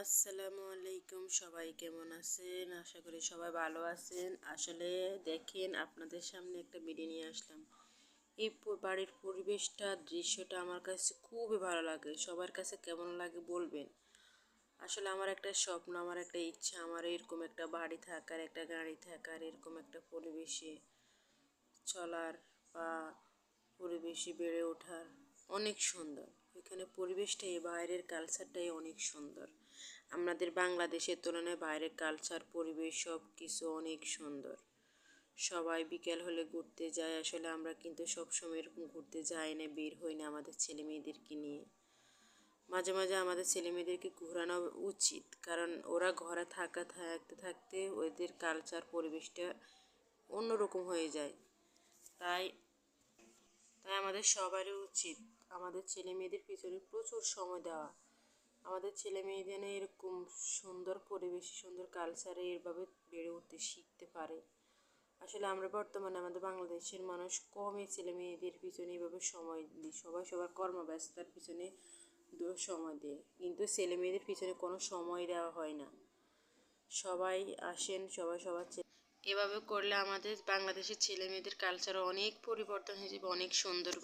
আসসালামু আলাইকুম, সবাই কেমন আছেন? আশা করি সবাই ভালো আছেন। আসলে দেখেন, আপনাদের সামনে একটা ভিডিও নিয়ে আসলাম। এই বাড়ির পরিবেশটা, দৃশ্যটা আমার কাছে খুবই ভালো লাগে। সবার কাছে কেমন লাগে বলবেন? আসলে আমার একটা স্বপ্ন, আমার একটা ইচ্ছা, আমার এরকম একটা বাড়ি থাকার, একটা গাড়ি থাকার, এরকম একটা পরিবেশে চলার বা পরিবেশে বেড়ে ওঠার। অনেক সুন্দর। এখানে পরিবেশটাই বাইরের কালচারটাই অনেক সুন্দর। আমাদের বাংলাদেশের তুলনায় বাইরের কালচার পরিবেশ সব কিছু অনেক সুন্দর। সবাই বিকেল হলে ঘুরতে যায়, আসলে আমরা কিন্তু সবসময় এরকম ঘুরতে যাই না, বের হই না আমাদের ছেলে মেয়েদেরকে নিয়ে। মাঝে মাঝে আমাদের ছেলে মেয়েদেরকে ঘোরানো উচিত, কারণ ওরা ঘরে থাকা থাকতে থাকতে ওদের কালচার পরিবেশটা অন্যরকম হয়ে যায়। তাই তাই আমাদের সবারই উচিত আমাদের ছেলে মেয়েদের পিছনে প্রচুর সময় দেওয়া। আমাদের ছেলে মেয়ে যেন এরকম সুন্দর পরিবেশে, সুন্দর কালচারে এভাবে বেড়ে উঠতে শিখতে পারে। আসলে আমরা বর্তমানে আমাদের বাংলাদেশের মানুষ কমই ছেলে মেয়েদের পিছনে এভাবে সময় দিই। সবাই সবার কর্মব্যস্ততার পিছনে সময় দেয়। কিন্তু ছেলে মেয়েদের পিছনে কোনো সময় দেওয়া হয় না। সবাই আসেন, সবাই সবার এভাবে করলে আমাদের বাংলাদেশের ছেলে মেয়েদের কালচার অনেক পরিবর্তন হয়ে যাবে, অনেক সুন্দর